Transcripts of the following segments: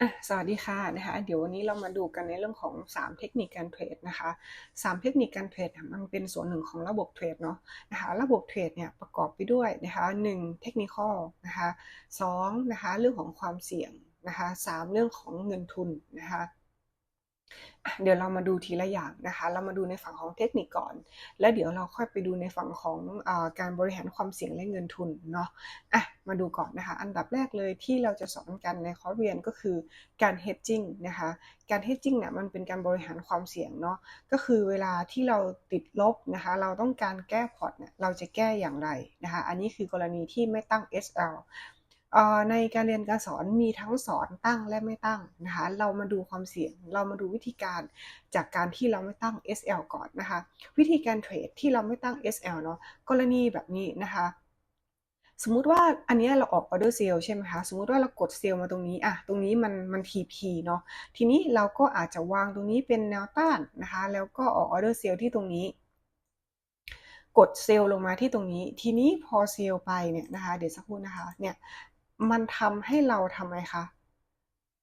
อะสวัสดีค่ะนะคะเดี๋ยววันนี้เรามาดูกันในเรื่องของ 3 เทคนิคการเทรดนะคะ3เทคนิคการเทรดมันเป็นส่วนหนึ่งของระบบเทรดเนาะนะคะระบบเทรดเนี่ยประกอบไปด้วยนะคะ1เทคนิคนะคะ2นะคะเรื่องของความเสี่ยงนะคะ3เรื่องของเงินทุนนะคะ เดี๋ยวเรามาดูทีละอย่างนะคะ เรามาดูในฝั่งของเทคนิคก่อน แล้วเดี๋ยวเราค่อยไปดูในฝั่งของอการบริหารความเสี่ยงและเงินทุนเนาะอะมาดูก่อนนะคะ อันดับแรกเลยที่เราจะสอนกันในคอร์สเรียนก็คือการ hedging นะคะ การ hedging เนี่ยมันเป็นการบริหารความเสี่ยงเนาะ ก็คือเวลาที่เราติดลบนะคะ เราต้องการแก้พอร์ตเนี่ย เราจะแก้อย่างไรนะคะ อันนี้คือกรณีที่ไม่ตั้ง SL ในการเรียนการสอนมีทั้งสอนตั้งและไม่ตั้งนะคะเรามาดูความเสี่ยง เรามาดูวิธีการจากการที่เราไม่ตั้ง SL ก่อนนะคะ วิธีการเทรดที่เราไม่ตั้ง SL เนาะกรณีแบบนี้นะคะสมมุติว่าอันนี้เราออกออเดอร์เซลใช่ไหมคะสมมุติว่าเรากดเซลมาตรงนี้อะตรงนี้มันมัน TP เนาะทีนี้เราก็อาจจะวางตรงนี้เป็นแนวต้านนะคะ แล้วก็ออกออเดอร์เซลที่ตรงนี้ กดเซลลงมาที่ตรงนี้ ทีนี้พอเซลไปเนี่ยนะคะ เดี๋ยวสักครู่นะคะเนี่ย มันทำให้เราทำไมคะ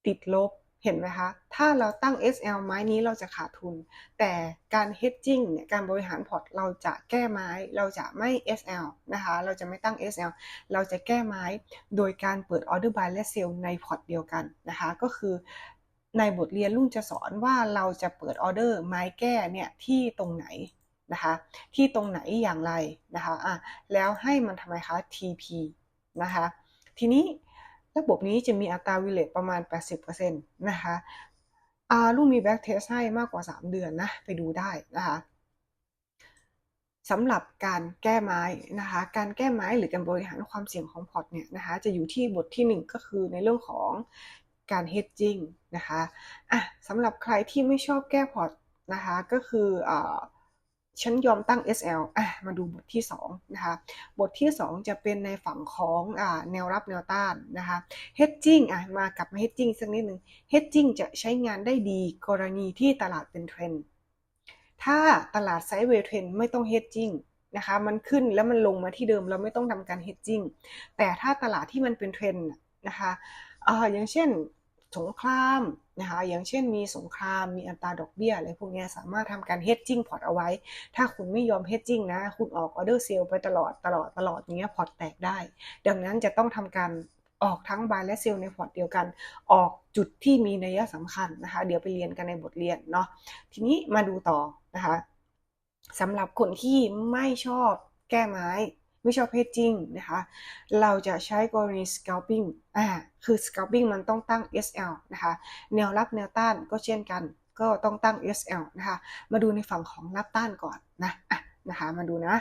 ติดลบเห็นไหมคะ ถ้าเราตั้ง SL ไม้นี้เราจะขาดทุน แต่การ hedging เนี่ยการบริหารพอร์ตเราจะแก้ไม้ เราจะไม่ SL นะคะ เราจะไม่ตั้ง SL เราจะแก้ไม้โดยการเปิด order buy และ sell ในพอร์ตเดียวกันนะคะ ก็คือในบทเรียนลุงจะสอนว่าเราจะเปิดออเดอร์ไม้แก้เนี่ยที่ตรงไหนนะคะที่ตรงไหนอย่างไรนะคะอะแล้วให้มันทำไมคะ TP นะคะ ทีนี้ระบบนี้จะมีอัตราวิเลตประมาณ 80%นะคะอาลูกมีแบ็กเทสให้มากกว่า 3 เดือนนะ ไปดูได้นะคะสำหรับการแก้ไม้นะคะ การแก้ไม้หรือการบริหารความเสี่ยงของพอร์ตเนี่ยนะคะ จะอยู่ที่บทที่ 1 ก็คือในเรื่องของการ hedging นะคะอะสำหรับใครที่ไม่ชอบแก้พอร์ตนะคะ ก็คืออ ฉันยอมตั้ง SL อะมาดูบทที่2นะคะ บทที่ 2 จะเป็นในฝั่งของอ่าแนวรับแนวต้านนะคะ hedging อะมากลับมา hedging สักนิดหนึ่ง hedging จะใช้งานได้ดีกรณีที่ตลาดเป็นเทรนด์ถ้าตลาดไซด์เวย์เทรนด์ไม่ต้อง hedging นะคะ มันขึ้นแล้วมันลงมาที่เดิมเราไม่ต้องทำการ hedging แต่ถ้าตลาดที่มันเป็นเทรนด์นะคะอ่าอย่างเช่น สงครามนะคะอย่างเช่นมีสงครามมีอัตราดอกเบี้ยอะไรพวกนี้สามารถทำการเฮดจิ้งพอร์ตเอาไว้ ถ้าคุณไม่ยอมเฮดจิ้งนะ คุณออกออเดอร์เซลไปตลอดตลอดตลอดเงี้ยพอร์ตแตกได้ ดังนั้นจะต้องทำการออกทั้งบายและเซลในพอร์ตเดียวกัน ออกจุดที่มีนัยสำคัญนะคะ เดี๋ยวไปเรียนกันในบทเรียนเนาะทีนี้มาดูต่อนะคะสำหรับคนที่ไม่ชอบแก้ไม้ ไม่ชอบเพจจริงนะคะ เราจะใช้กรณี scalping อ่า คือ scalping มันต้องตั้ง SL นะคะ แนวรับแนวต้านก็เช่นกัน ก็ต้องตั้ง SL นะคะ มาดูในฝั่งของรับต้านก่อนนะอะนะคะ มาดูนะ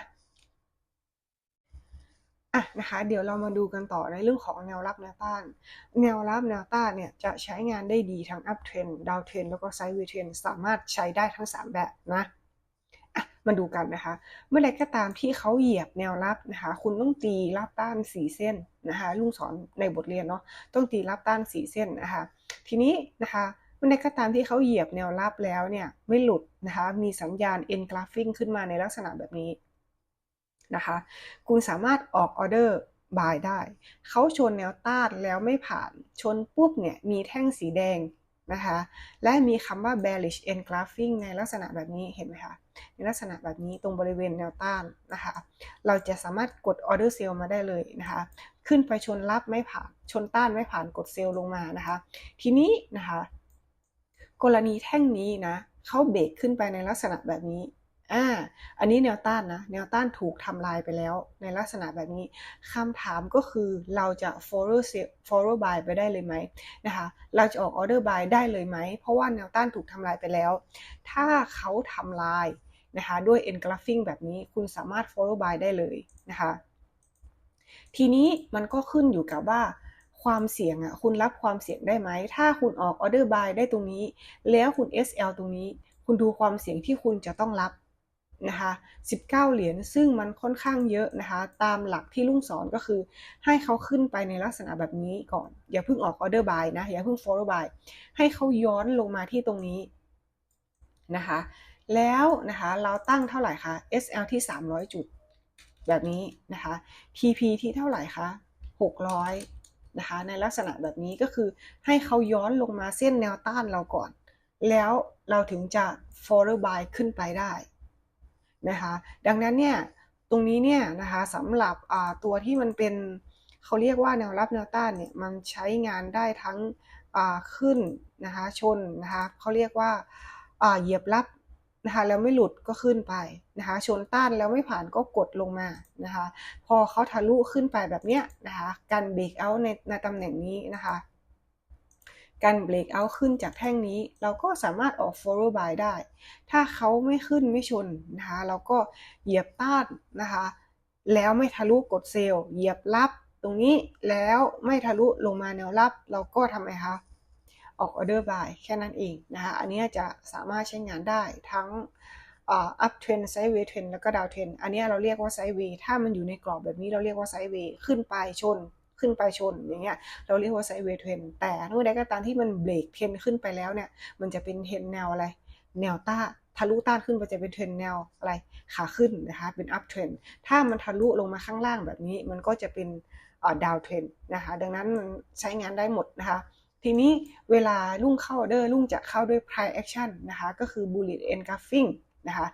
อะนะคะเดี๋ยวเรามาดูกันต่อในเรื่องของแนวรับแนวต้าน แนวรับแนวต้านเนี่ยจะใช้งานได้ดีทั้ง up trend down trend แล้วก็ sideways trend สามารถใช้ได้ทั้ง 3 แบบนะ มาดูกันนะคะ เมื่อไรก็ตามที่เขาเหยียบแนวรับนะคะ คุณต้องตีรับต้านสีเส้นนะคะลุงสอนในบทเรียนเนาะต้องตีรับต้านสีเส้นนะคะ ทีนี้นะคะเมื่อใดก็ตามที่เขาเหยียบแนวรับแล้วเนี่ยไม่หลุดนะคะมีสัญญาณ e n g r a p h i n g ขึ้นมาในลักษณะแบบนี้นะคะ คุณสามารถออกออเดอร์บายได้ เขาชนแนวต้านแล้วไม่ผ่าน ชนปุ๊บเนี่ยมีแท่งสีแดง นะคะ และมีคำว่า bearish engulfing ในลักษณะแบบนี้เห็นไหมคะ ในลักษณะแบบนี้ตรงบริเวณแนวต้านนะคะ เราจะสามารถกด order sell มาได้เลยนะคะ ขึ้นไปชนรับไม่ผ่าน ชนต้านไม่ผ่านกดเซลลงมานะคะ ทีนี้นะคะ กรณีแท่งนี้นะเขาเบรกขึ้นไปในลักษณะแบบนี้ อ่า อันนี้แนวต้านนะ แนวต้านถูกทำลายไปแล้ว ในลักษณะแบบนี้คำถามก็คือเราจะ follow follow buy ไปได้เลยไหมนะคะ เราจะออก order buy ได้เลยไหม เพราะว่าแนวต้านถูกทำลายไปแล้ว ถ้าเขาทำลายนะคะด้วย engulfing แบบนี้คุณสามารถ follow buy ได้เลยนะคะ ทีนี้มันก็ขึ้นอยู่กับว่าความเสี่ยงอะคุณรับความเสี่ยงได้ไหม ถ้าคุณออก order buy ได้ตรงนี้ แล้วคุณ SL ตรงนี้ คุณดูความเสี่ยงที่คุณจะต้องรับ นะคะ19 เหรียญซึ่งมันค่อนข้างเยอะนะคะตามหลักที่ลุงสอนก็คือ ให้เขาขึ้นไปในลักษณะแบบนี้ก่อน อย่าเพิ่งออกออเดอร์บายนะอย่าเพิ่ง follow buy ให้เขาย้อนลงมาที่ตรงนี้นะคะแล้วนะคะเราตั้งเท่าไหร่คะ SL ที่ 300 จุด แบบนี้นะคะ TP ที่เท่าไหร่คะ 600นะคะในลักษณะแบบนี้ก็คือให้เขาย้อนลงมาเส้นแนวต้านเราก่อน แล้วเราถึงจะ follow by ขึ้นไปได้ นะคะดังนั้นเนี่ยตรงนี้เนี่ยนะคะสำหรับตัวที่มันเป็นเขาเรียกว่าแนวรับแนวต้านเนี่ยมันใช้งานได้ทั้งขึ้นนะคะชนนะคะเขาเรียกว่าเหยียบรับนะคะแล้วไม่หลุดก็ขึ้นไปนะคะชนต้านแล้วไม่ผ่านก็กดลงมานะคะพอเขาทะลุขึ้นไปแบบเนี้ยนะคะการเบรกเอาในในตำแหน่งนี้นะคะ การเบรกเอาขึ้นจากแท่งนี้ เราก็สามารถออก follow by ได้ ถ้าเขาไม่ขึ้นไม่ชนนะคะเราก็เหยียบต้านนะคะ แล้วไม่ทะลุกดเซลล์เหยียบรับตรงนี้แล้วไม่ทะลุลงมาแนวรับ เราก็ทำไมคะออกออเดอร์บายแค่นั้นเองนะคะ อันนี้จะสามารถใช้งานได้ทั้ง up trend sideways trend แล้วก็ down trend อันนี้เราเรียกว่า sideways ถ้ามันอยู่ในกรอบแบบนี้เราเรียกว่า sideways ขึ้นไปชน ขึ้นไปชนอย่างเงี้ยเราเรียกว่า sideways trend แต่เมื่อใดก็ตามที่มันเบรกเทรนขึ้นไปแล้วเนี่ย มันจะเป็นเทรนแนวอะไร แนวต้าทะลุต้านขึ้นไปจะเป็นเทรนแนวอะไรขาขึ้นนะคะเป็น up trend ถ้ามันทะลุลงมาข้างล่างแบบนี้มันก็จะเป็นดาวเทรนนะคะดังนั้นใช้งานได้หมดนะคะทีนี้เวลาลุ่งเข้าออเดอร์ลุ่งจะเข้าด้วย price action นะคะก็คือ bullish engulfing นะคะ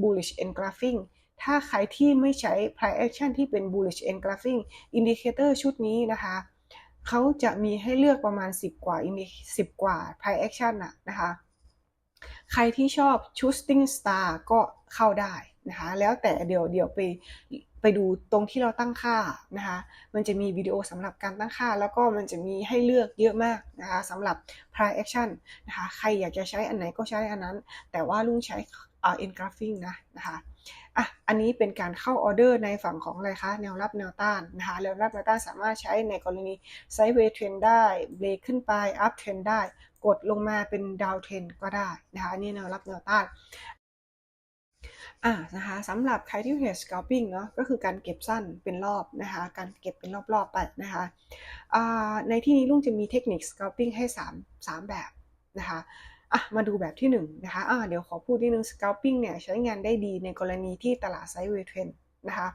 bullish engulfing ถ้าใครที่ไม่ใช้ price action ที่เป็น bullish engulfing indicator ชุดนี้นะคะ เขาจะมีให้เลือกประมาณ 10 กว่า 10 กว่า price action นะนะคะ ใครที่ชอบ shooting star ก็เข้าได้นะคะ แล้วแต่เดี๋ยวเดี๋ยวไปไปดูตรงที่เราตั้งค่านะคะ มันจะมีวิดีโอสำหรับการตั้งค่า แล้วก็มันจะมีให้เลือกเยอะมากนะคะสำหรับ price action นะคะ ใครอยากจะใช้อันไหนก็ใช้อันนั้น แต่ว่าลุงใช้อ่า engulfing นะนะคะ อะอันนี้เป็นการเข้าออเดอร์ในฝั่งของอะไรคะแนวรับแนวต้านนะคะแนวรับแนวต้านสามารถใช้ในกรณี sideways trend ได้เบรกขึ้นไป up trend ได้ กดลงมาเป็น down trend ก็ได้นะคะนี่แนวรับแนวต้านอ่านะคะสำหรับใครที่เทรด scalping เนาะก็คือการเก็บสั้นเป็นรอบนะคะการเก็บเป็นรอบๆไปนะคะอ่าในที่นี้ลุงจะมีเทคนิค scalping ให้ 3 3 แบบนะคะ อะมาดูแบบที่1นนะคะอ่าเดี๋ยวขอพูดนิดนึง scalping เนี่ยใช้งานได้ดีในกรณีที่ตลาดไซด์เวย์เทรนนะคะ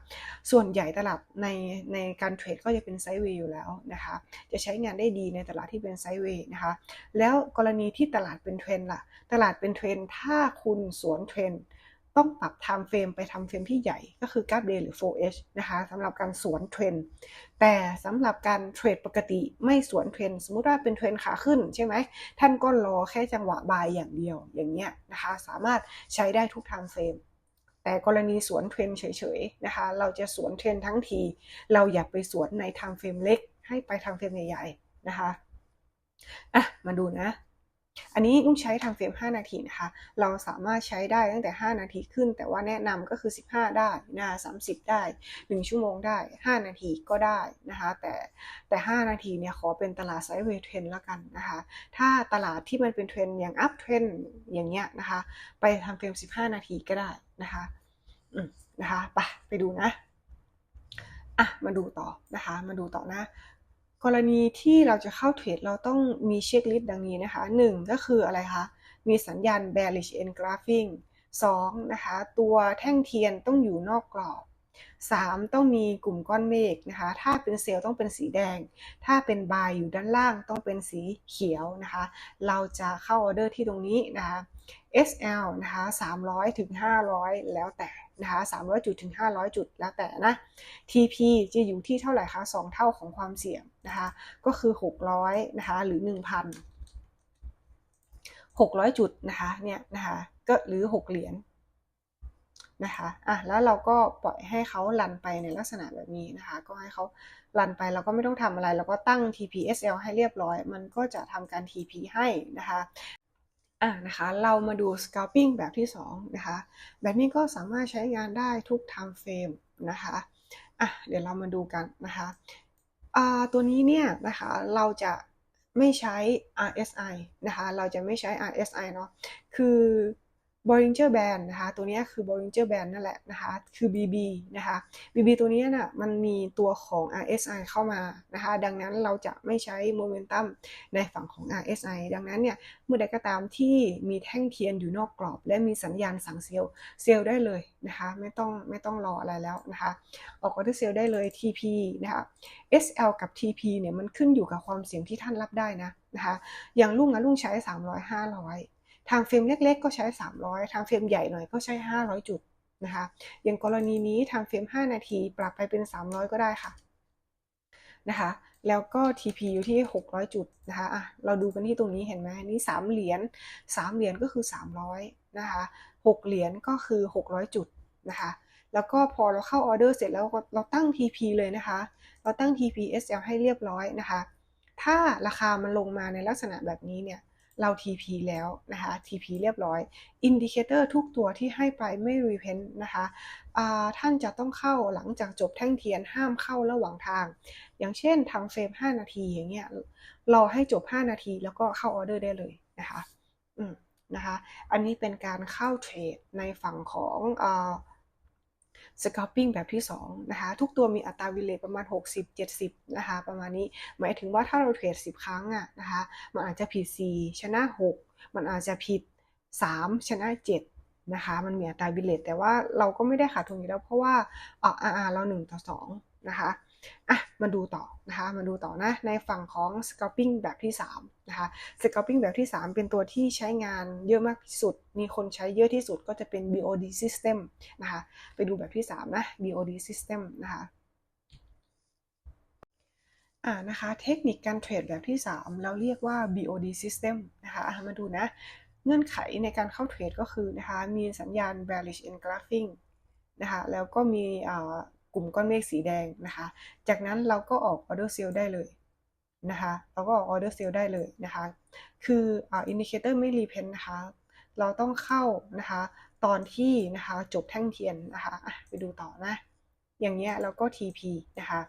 ส่วนใหญ่ตลาดในในการเทรดก็จะเป็นไซด์เวย์อยู่แล้วนะคะ จะใช้งานได้ดีในตลาดที่เป็นไซด์เวย์นะคะ แล้วกรณีที่ตลาดเป็นเทรนล่ะ ตลาดเป็นเทรนถ้าคุณสวนเทรน ต้องปรับ time frame ไปทำเฟรมที่ใหญ่ก็คือกราฟเดย์หรือ 4H นะคะสำหรับการสวนเทรนแต่สำหรับการเทรดปกติไม่สวนเทรนสมมุติว่าเป็นเทรนขาขึ้นใช่ไหมท่านก็รอแค่จังหวะบายอย่างเดียวอย่างเงี้ยนะคะสามารถใช้ได้ทุก time frame แต่กรณีสวนเทรนเฉยๆนะคะ เราจะสวนเทรนทั้งที เราอย่าไปสวนใน time frame เล็ก ให้ไป time frame ใหญ่ๆนะคะอะมาดูนะ อันนี้ต้งใช้ทำเฟรม 5 นาทีนะคะ เราสามารถใช้ได้ตั้งแต่ 5 นาทีขึ้น แต่ว่าแนะนำก็คือ 15 ได้นะ30 ได้ 1 ชั่วโมงได้ 5 นาทีก็ได้นะคะ แต่แต่ 5 นาทีเนี่ยขอเป็นตลาดไซด์เวย์เทรนแล้วกันนะคะ ถ้าตลาดที่มันเป็นเทรนอย่างอัพเทรนอย่างเงี้ยนะคะ ไปทำเฟรม 15 นาทีก็ได้นะคะอืมนะคะ ไปไปดูนะอะมาดูต่อนะคะ มาดูต่อนะ กรณีที่เราจะเข้าเทรดเราต้องมีเช็คลิสต์ดังนี้นะคะ 1 ก็คืออะไรคะ มีสัญญาณ bearish engulfing 2นะคะ ตัวแท่งเทียนต้องอยู่นอกกรอบ 3 ต้องมีกลุ่มก้อนเมฆนะคะ ถ้าเป็นเซลล์ต้องเป็นสีแดง ถ้าเป็นบายอยู่ด้านล่างต้องเป็นสีเขียวนะคะ เราจะเข้าออเดอร์ที่ตรงนี้นะคะ SL นะคะ300ถึง500 แล้วแต่ นะคะ300 จุดถึง 500 จุดแล้วแต่นะ TP จะอยู่ที่เท่าไหร่คะ 2 เท่าของความเสี่ยงนะคะ ก็คือ 600 นะคะ หรือ 1,000 600 จุดนะคะ เนี่ยนะคะ ก็หรือ 6 เหรียญนะคะ อะ แล้วเราก็ปล่อยให้เขาลันไปในลักษณะแบบนี้นะคะ ก็ให้เขาลันไปเราก็ไม่ต้องทำอะไร เราก็ตั้ง TPSL ให้เรียบร้อย มันก็จะทำการ TP ให้นะคะ อะนะคะเรามาดู scalping แบบที่2นะคะแบบนี้ก็สามารถใช้งานได้ทุก time frame นะคะอะเดี๋ยวเรามาดูกันนะคะอ่าตัวนี้เนี่ยนะคะเราจะไม่ใช้ RSI นะคะเราจะไม่ใช้ RSI เนาะคือ Bollinger Band นะคะตัวนี้คือ Bollinger Band นั่นแหละนะคะคือ BB นะคะ BB ตัวนี้น่ะมันมีตัวของ RSI เข้ามานะคะดังนั้นเราจะไม่ใช้โมเมนตัมในฝั่งของ RSI ดังนั้นเนี่ยเมื่อใดก็ตามที่มีแท่งเทียนอยู่นอกกรอบ และมีสัญญาณสั่งเซลล์เซลล์ได้เลยนะคะไม่ต้องไม่ต้องรออะไรแล้วนะคะออกออเดอร์เซลล์ได้เลย TP นะคะ SL กับ TP เนี่ยมันขึ้นอยู่กับความเสี่ยงที่ท่านรับได้นะนะคะอย่างลุงอะลุงใช้ 300 500 ทางเฟรมเล็ก ๆ ก็ใช้ 300 ทางเฟรมใหญ่หน่อยก็ใช้ 500 จุดนะคะ อย่างกรณีนี้ทางเฟรม 5 นาทีปรับไปเป็น 300 ก็ได้ค่ะนะคะ แล้วก็ TP อยู่ที่ 600 จุดนะคะอะเราดูกันที่ตรงนี้เห็นไหมนี่ 3 เหรียญ 3 เหรียญก็คือ 300 นะคะ 6 เหรียญก็คือ 600 จุดนะคะ แล้วก็พอเราเข้าออเดอร์เสร็จแล้วเราตั้ง TP เลยนะคะ เราตั้ง TP SL ให้เรียบร้อยนะคะ ถ้าราคามันลงมาในลักษณะแบบนี้เนี่ย เรา TP แล้วนะคะ TP เรียบร้อยอินดิเคเตอร์ทุกตัวที่ให้ไปไม่รีเพนนะคะท่านจะต้องเข้าหลังจากจบแท่งเทียนห้ามเข้าระหว่างทาง อย่างเช่นทำเฟรม5 นาทีอย่างเงี้ยรอให้จบ 5 นาทีแล้วก็เข้าออเดอร์ได้เลยนะคะอืมนะคะ อันนี้เป็นการเข้าเทรดในฝั่งของอ สก a ปปิ้งแบบที่2นะคะทุกตัวมีอัตราวิเลตประมาณ 60-70นะคะประมาณนี้หมายถึงว่าถ้าเราเทรด10 ครั้งอะนะคะมันอาจจะผิด 4 ชนะ 6 มันอาจจะผิด 3 ชนะ 7นะคะมันมีอัตราวิเลตแต่ว่าเราก็ไม่ได้ขาดทุนอยู่แล้วเพราะว่าออกอาเรา1ต่อ2นะคะ อะมาดูต่อนะคะมาดูต่อนะในฝั่งของ scalping แบบที่3นะคะ scalping แบบที่ 3 เป็นตัวที่ใช้งานเยอะมากที่สุด มีคนใช้เยอะที่สุดก็จะเป็น BOD system นะคะไปดูแบบที่ 3 นะ BOD system นะคะอ่านะคะเทคนิคการเทรดแบบที่ 3 เราเรียกว่า BOD system นะคะมาดูนะ เงื่อนไขในการเข้าเทรดก็คือนะคะมีสัญญาณ bearish engulfing นะคะแล้วก็มี กลุ่มก้อนเมฆสีแดงนะคะ จากนั้นเราก็ออกออเดอร์เซลได้เลยนะคะเราก็ออกออเดอร์เซลได้เลยนะคะ คืออินดิเคเตอร์ไม่รีเพนนะคะ เราต้องเข้านะคะตอนที่นะคะจบแท่งเทียนนะคะไปดูต่อนะ อย่างเงี้ยเราก็ TP นะคะ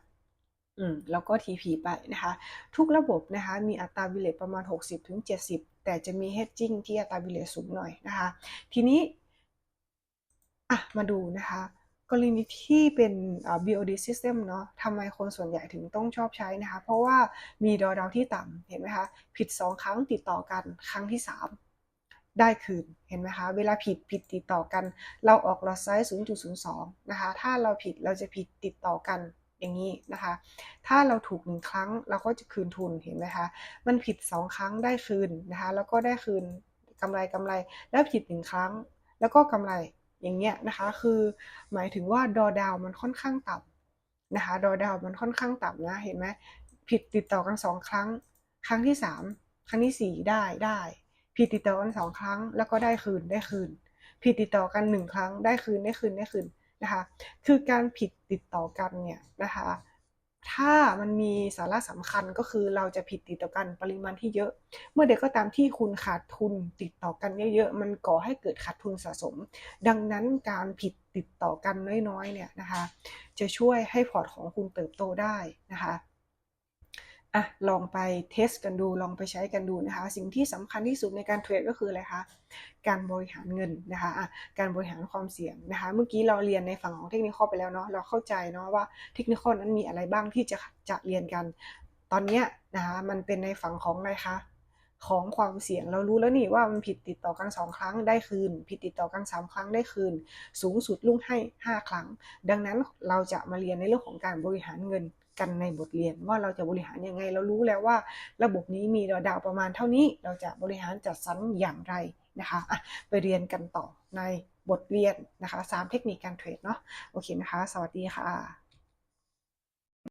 อืมแล้วก็ TP ไปนะคะ ทุกระบบนะคะมีอัตราวิเลตประมาณ 60-70 แต่จะมี hedging ที่อัตราวิเลตสูงหน่อยนะคะ ทีนี้อะมาดูนะคะ กรณีที่เป็น BOD system เนาะทำไมคนส่วนใหญ่ถึงต้องชอบใช้นะคะ เพราะว่ามีดอดาวที่ต่ำเห็นไหมคะ ผิด 2 ครั้งติดต่อกันครั้งที่ 3 ได้คืน เห็นไหมคะ เวลาผิดผิดติดต่อกัน เราออกลอสไซส์ 0.02 นะคะ ถ้าเราผิดเราจะผิดติดต่อกันอย่างนี้นะคะ ถ้าเราถูกหนึ่งครั้งเราก็จะคืนทุนเห็นไหมคะ มันผิด 2 ครั้งได้คืนนะคะ แล้วก็ได้คืนกำไรกำไร แล้วผิดหนึ่งครั้ง แล้วก็กำไร อย่างเงี้ยนะคะ คือหมายถึงว่าดอดาวมันค่อนข้างต่ำนะคะ ดอดาวมันค่อนข้างต่ำนะ เห็นไหมผิดติดต่อกันสองครั้ง ครั้งที่สามครั้งที่สี่ได้ได้ผิดติดต่อกันสองครั้ง แล้วก็ได้คืนได้คืน ผิดติดต่อกันหนึ่งครั้งได้คืนได้คืนได้คืนนะคะ คือการผิดติดต่อกันเนี่ยนะคะ ถ้ามันมีสาระสำคัญก็คือเราจะผิดติดต่อกันปริมาณที่เยอะ เมื่อเด็กก็ตามที่คุณขาดทุนติดต่อกันเยอะๆ มันก่อให้เกิดขาดทุนสะสม ดังนั้นการผิดติดต่อกันน้อยๆเนี่ยนะคะ จะช่วยให้พอร์ตของคุณเติบโตได้นะคะ อะลองไปเทสกันดูลองไปใช้กันดูนะคะ สิ่งที่สำคัญที่สุดในการเทรดก็คืออะไรคะการบริหารเงินนะคะะการบริหารความเสี่ยงนะคะ เมื่อกี้เราเรียนในฝั่งของเทคนิคไปแล้วเนาะเราเข้าใจเนาะว่าเทคนิคนั้นมีอะไรบ้างที่จะจะเรียนกัน ตอนนี้นะคะมันเป็นในฝั่งของอะไรคะของความเสี่ยงเรารู้แล้วนี่ว่ามันผิดติดต่อกันสองครั้งได้คืน ผิดติดต่อกันสามครั้งได้คืน สูงสุดลุ่งให้ห้าครั้ง ดังนั้นเราจะมาเรียนในเรื่องของการบริหารเงิน กันในบทเรียนว่าเราจะบริหารยังไง เรารู้แล้วว่า ระบบนี้มีดาวประมาณเท่านี้ เราจะบริหารจัดสรรอย่างไรนะคะะไปเรียนกันต่อในบทเรียนนะคะสามเทคนิคการเทรดเนาะโอเคนะคะ สวัสดีค่ะ